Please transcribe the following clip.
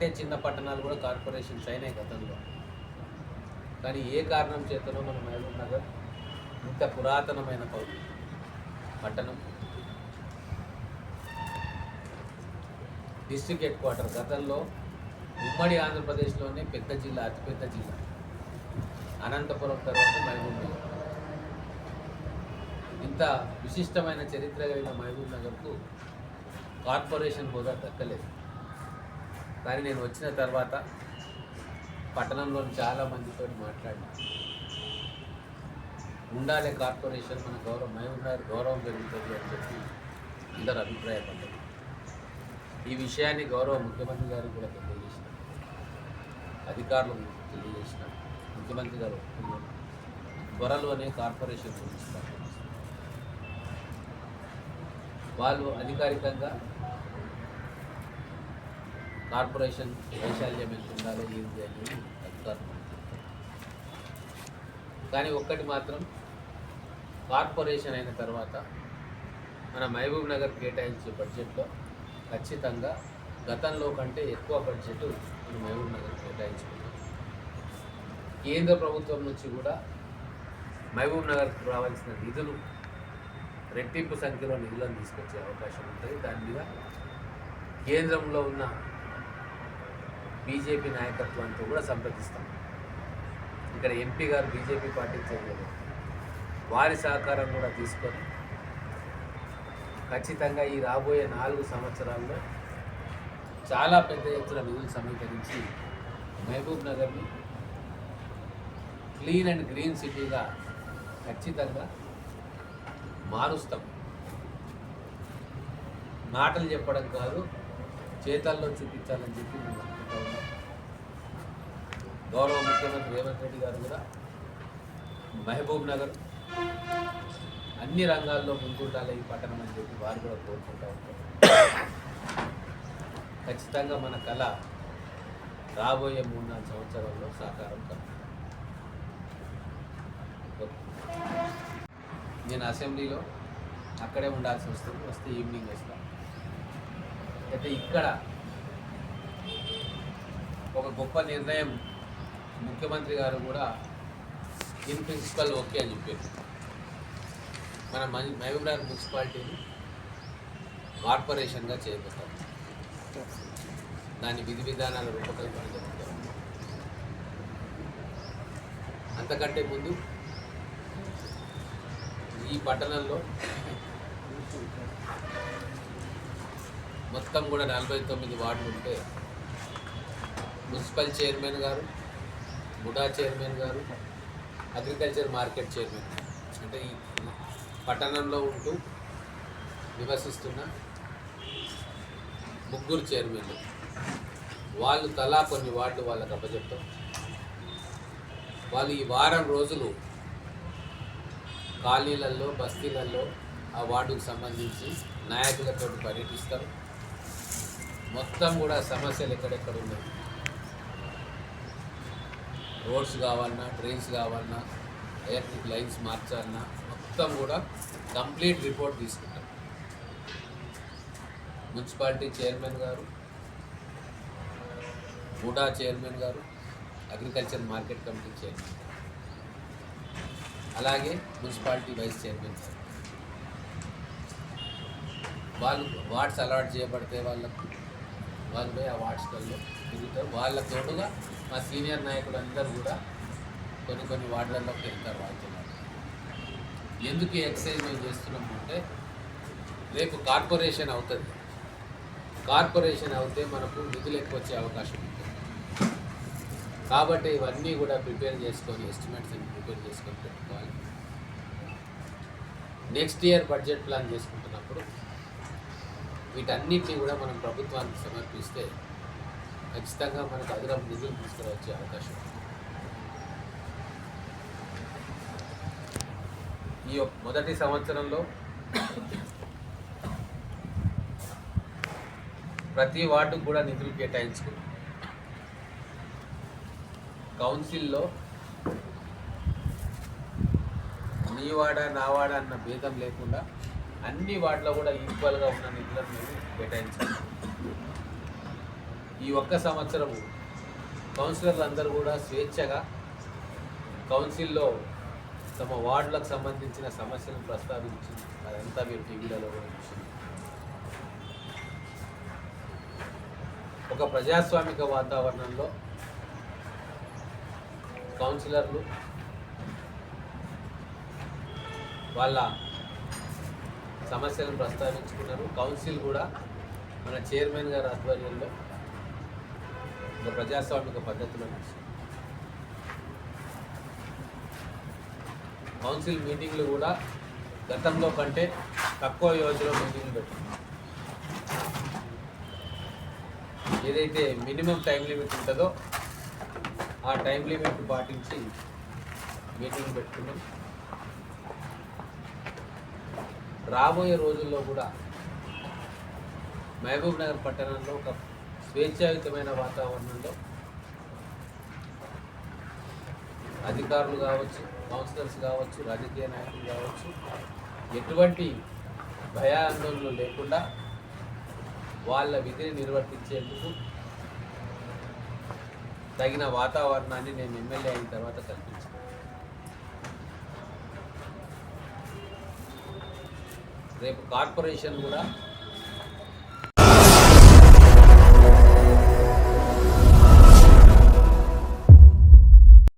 కంటే చిన్న పట్టణాలు కూడా కార్పొరేషన్స్ అయినాయి గతంలో. కానీ ఏ కారణం చేతనో మన మహబూబ్ నగర్ ఇంత పురాతనమైన పౌ- పట్టణం. District head quarter. గతంలో ఉమ్మడి ఆంధ్రప్రదేశ్లోనే పెద్ద జిల్లా అతిపెద్ద జిల్లా. అనంతపురం తర్వాత మహబూబ్ నగర్. ఇంత విశిష్టమైన చరిత్ర కలిగిన మహబూబ్ నగర్కు కార్పొరేషన్ హోదా దక్కలేదు. కానీ నేను వచ్చిన తర్వాత పట్టణంలోని చాలా మందితో మాట్లాడినా. ఉండాలి కార్పొరేషన్ మన గౌరవం మహబూబ్ నగర్ గౌరవం పెరుగుతుంది అని చెప్పి అందరు అభిప్రాయపడ్డారు. ఈ విషయాన్ని గౌరవ ముఖ్యమంత్రి గారు కూడా తెలియజేసిన. అధికారులు తెలియజేసిన. ముఖ్యమంత్రి గారు త్వరలోనే కార్పొరేషన్ గురించి వాళ్ళు అధికారికంగా కార్పొరేషన్ వైశాల్యం ఎంత ఉండాలి ఏంటి అనేది అధికారులు కానీ ఒక్కటి మాత్రం కార్పొరేషన్ అయిన తర్వాత మన మహబూబ్ నగర్ కేటాయించే బడ్జెట్లో ఖచ్చితంగా గతంలో కంటే ఎక్కువ బడ్జెట్ మన మహబూబ్ నగర్ కేటాయించుకున్నాం. కేంద్ర ప్రభుత్వం నుంచి కూడా మహబూబ్ నగర్కు రావాల్సిన నిధులు రెట్టింపు సంఖ్యలో నిధులను తీసుకొచ్చే అవకాశం ఉంటుంది. దాని మీద కేంద్రంలో ఉన్న బీజేపీ నాయకత్వంతో కూడా సంప్రదిస్తాం. ఇక్కడ ఎంపీ గారు బీజేపీ పార్టీకి చెందిన వారి సహకారం కూడా తీసుకొని ఖచ్చితంగా ఈ రాబోయే నాలుగు సంవత్సరాల్లో చాలా పెద్ద ఎత్తున నిధులు సమీకరించి మహబూబ్ నగర్ని క్లీన్ అండ్ గ్రీన్ సిటీగా ఖచ్చితంగా మారుస్తాం. మాటలు చెప్పడం కాదు చేతల్లో చూపించాలని చెప్పి మేము ఉన్నాం గౌరవ ముఖ్యమంత్రి రేవంత్ రెడ్డి గారు కూడా మహబూబ్ నగర్ అన్ని రంగాల్లో ముందుండాలి ఈ పట్టణం అని చెప్పి వారు కూడా కోరుకుంటా ఉంటారు. ఖచ్చితంగా మన కళ రాబోయే మూడు నాలుగు సంవత్సరాల్లో సాకారం కాదు నేను అసెంబ్లీలో అక్కడే ఉండాల్సి వస్తుంది వస్తే ఈవినింగ్ వస్తాను అయితే ఇక్కడ ఒక గొప్ప నిర్ణయం ముఖ్యమంత్రి గారు కూడా ఇన్ ప్రిన్సిపల్ ఓకే అని చెప్పారు. మన మహ- మహబూబ్ మున్సిపాలిటీని కార్పొరేషన్గా చేపట్టాం దాని విధి విధానాల రూపకల్పన జరుగుతాం అంతకంటే ముందు ఈ పట్టణంలో మొత్తం కూడా నలభై తొమ్మిది వార్డులు ఉంటే మున్సిపల్ చైర్మన్ గారు బుడా చైర్మన్ గారు అగ్రికల్చర్ మార్కెట్ చైర్మన్. అంటే ఈ పట్టణంలో ఉంటూ నివసిస్తున్న ముగ్గురు చైర్మన్లు. వాళ్ళు తలా కొన్ని వార్డులు వాళ్ళకి అప్పచెప్తాం. వాళ్ళు ఈ వారం రోజులు కాలనీలలో బస్తీలలో ఆ వార్డుకు సంబంధించి నాయకులతో పర్యటిస్తారు. మొత్తం కూడా సమస్యలు ఎక్కడెక్కడ ఉన్నాయి? రోడ్స్ కావాలన్నా ట్రైన్స్ కావాలన్నా ఎలక్ట్రిక్ లైన్స్ మార్చాలన్నా మొత్తం కూడా కంప్లీట్ రిపోర్ట్ తీసుకుంటాం. మున్సిపాలిటీ చైర్మన్ గారు ముడా చైర్మన్ గారు అగ్రికల్చర్ మార్కెట్ కమిటీ చైర్మన్ అలాగే మున్సిపాలిటీ వైస్ చైర్మన్ గారు. వాళ్ళు వార్డ్స్ అలాట్ చేయబడితే వాళ్ళకు వాళ్ళు పోయి ఆ వార్డ్స్లలో తిరుగుతారు. వాళ్ళ తోడుగా మా సీనియర్ నాయకులు అందరూ కూడా కొన్ని కొన్ని వార్డులలోకి వెళ్తారు వాళ్ళతో ఎందుకు ఎక్సైజ్ మేము చేస్తున్నాము అంటే రేపు కార్పొరేషన్ అవుతుంది. కార్పొరేషన్ అవుతే మనకు నిధులు ఎక్కువ వచ్చే అవకాశం ఉంటుంది. కాబట్టి ఇవన్నీ కూడా ప్రిపేర్ చేసుకొని ఎస్టిమేట్స్ అన్ని ప్రిపేర్ చేసుకొని పెట్టుకోవాలి. నెక్స్ట్ ఇయర్ బడ్జెట్ ప్లాన్ చేసుకుంటున్నప్పుడు వీటన్నిటిని కూడా మనం ప్రభుత్వానికి సమర్పిస్తే ఖచ్చితంగా మనకు అదనపు నిధులు తీసుకురావచ్చే అవకాశం ఈ మొదటి సంవత్సరంలో ప్రతి వార్డుకు కూడా నిధులు కేటాయించుకున్నాం కౌన్సిల్లో నీ వాడ నా వాడ అన్న భేదం లేకుండా అన్ని వాటిలో కూడా ఈక్వల్గా ఉన్న నిధులను మేము కేటాయించాలి. ఈ ఒక్క సంవత్సరం కౌన్సిలర్లు అందరూ కూడా స్వేచ్ఛగా కౌన్సిల్లో తమ వార్డులకు సంబంధించిన సమస్యలను ప్రస్తావించి అదంతా మీరు టీవీలలో చూసింది. ఒక ప్రజాస్వామిక వాతావరణంలో కౌన్సిలర్లు వాళ్ళ సమస్యలను ప్రస్తావించుకున్నారు. కౌన్సిల్ కూడా మన చైర్మన్ గారి ఆధ్వర్యంలో ఒక ప్రజాస్వామిక పద్ధతిలో కౌన్సిల్ మీటింగ్లు కూడా గతంలో కంటే తక్కువ వ్యవధిలో మీటింగ్లు పెట్టింది ఏదైతే మినిమం టైం లిమిట్ ఉంటుందో ఆ టైం లిమిట్ పాటించి మీటింగ్ పెట్టుకున్నాం. రాబోయే రోజుల్లో కూడా మహబూబ్ నగర్ పట్టణంలో ఒక స్వేచ్ఛాయుతమైన వాతావరణంలో అధికారులు కావచ్చు కౌన్సిలర్స్ కావచ్చు రాజకీయ నాయకులు కావచ్చు ఎటువంటి భయాందోళనలు లేకుండా వాళ్ళ విధిని నిర్వర్తించేందుకు తగిన వాతావరణాన్ని నేను ఎమ్మెల్యే అయిన తర్వాత కల్పించాను. రేపు కార్పొరేషన్ కూడా